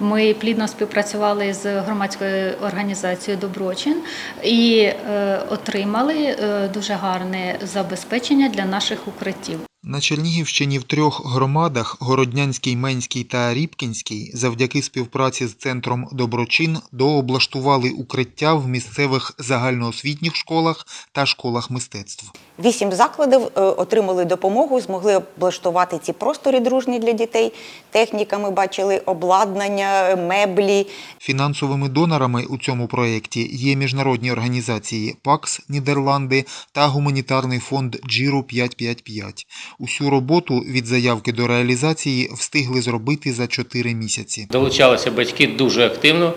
Ми плідно співпрацювали з громадською організацією Доброчин і е, отримали е, дуже гарне забезпечення для наших укриттів. На Чернігівщині в трьох громадах Городнянській, Менській та Рібкінській завдяки співпраці з центром Доброчин дооблаштували укриття в місцевих загальноосвітніх школах та школах мистецтв. Вісім закладів е, отримали допомогу, змогли облаштувати ці простори дружні для дітей. Техніка ми бачили, обладнання, меблі. Фінансовими донорами у цьому проєкті є міжнародні організації ПАКС Нідерланди та гуманітарний фонд Джіро 555. Усю роботу від заявки до реалізації встигли зробити за 4 місяці. Долучалися батьки дуже активно.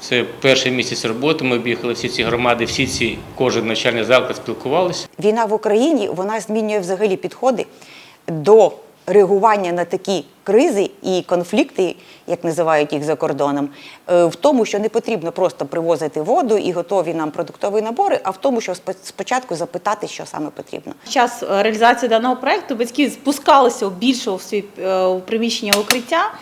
Це перший місяць роботи. Ми об'їхали всі ці громади, всі ці кожен навчальний заклад спілкувалися. Війна в Україні вона змінює взагалі підходи до реагування на такі кризи і конфлікти, як називають їх за кордоном, е, в тому, що не потрібно просто привозити воду і готові нам продуктові набори, а в тому, що спо- спочатку запитати, що саме потрібно. Під час е, реалізації даного проекту батьки спускалися більше в свої е, у приміщення укриття,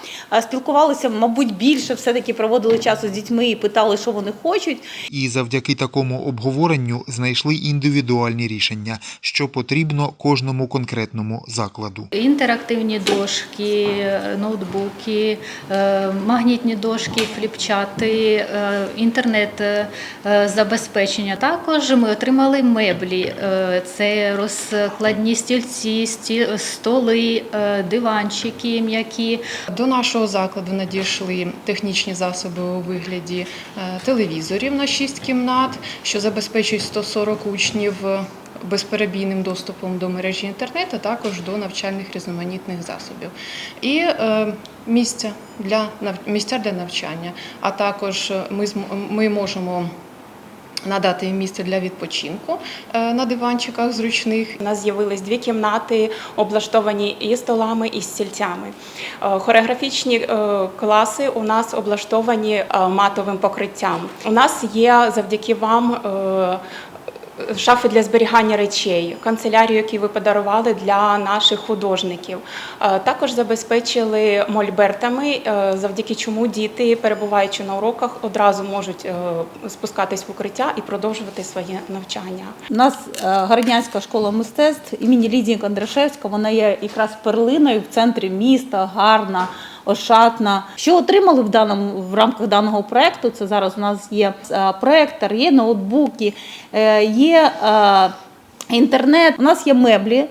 спілкувалися, мабуть, більше все-таки проводили часу з дітьми і питали, що вони хочуть. І завдяки такому обговоренню знайшли індивідуальні рішення, що потрібно кожному конкретному закладу. Інтерактивні дошки, ноутбуки, е, магнітні дошки, фліпчати, е, інтернет е. Також ми отримали меблі. Це розкладні стільці, сті- столи, диванчики м'які. До нашого закладу надійшли технічні засоби у вигляді телевізорів на 6 кімнат, що забезпечують 140 учнів безперебійним доступом до мережі інтернет, а також до навчальних різноманітних засобів. І е, місця для місця для навчання, а також ми, ми можемо надати їм місце для відпочинку е, на диванчиках зручних У нас з'явились дві кімнати, облаштовані і столами, і стільцями. Е, Хореографічні класи у нас облаштовані матовим покриттям. У нас є завдяки вам. Е, Шафи для зберігання речей, канцелярію, які ви подарували для наших художників. Е, Також забезпечили мольбертами, е, завдяки чому діти, перебуваючи на уроках, одразу можуть спускатись в укриття і продовжувати своє навчання. У нас Городнянська школа мистецтв імені Лідії Кондрашевська, вона є якраз перлиною в центрі міста, гарна, ошатна. Що отримали в даному в рамках даного проекту? Це зараз у нас є е, проектор, є ноутбуки, е, є е, інтернет. У нас є меблі.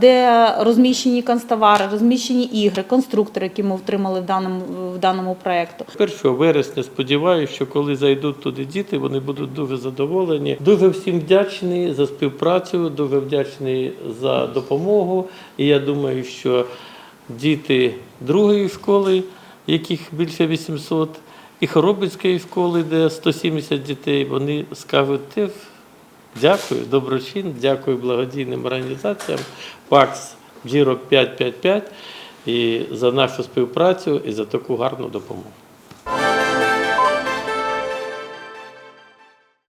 Де розміщені канцтовари, розміщені ігри, конструктори, які ми отримали в даному в даному проекту. 1 вересня сподіваюся, що коли зайдуть туди діти, вони будуть дуже задоволені. Дуже всім вдячний за співпрацю, дуже вдячний за допомогу. І я думаю, що діти другої школи, яких більше 800, і Хоробицької школи, де 170 дітей, вони скажуть дякую, доброчин, дякую благодійним організаціям ПАКС Джірок 555 і за нашу співпрацю і за таку гарну допомогу.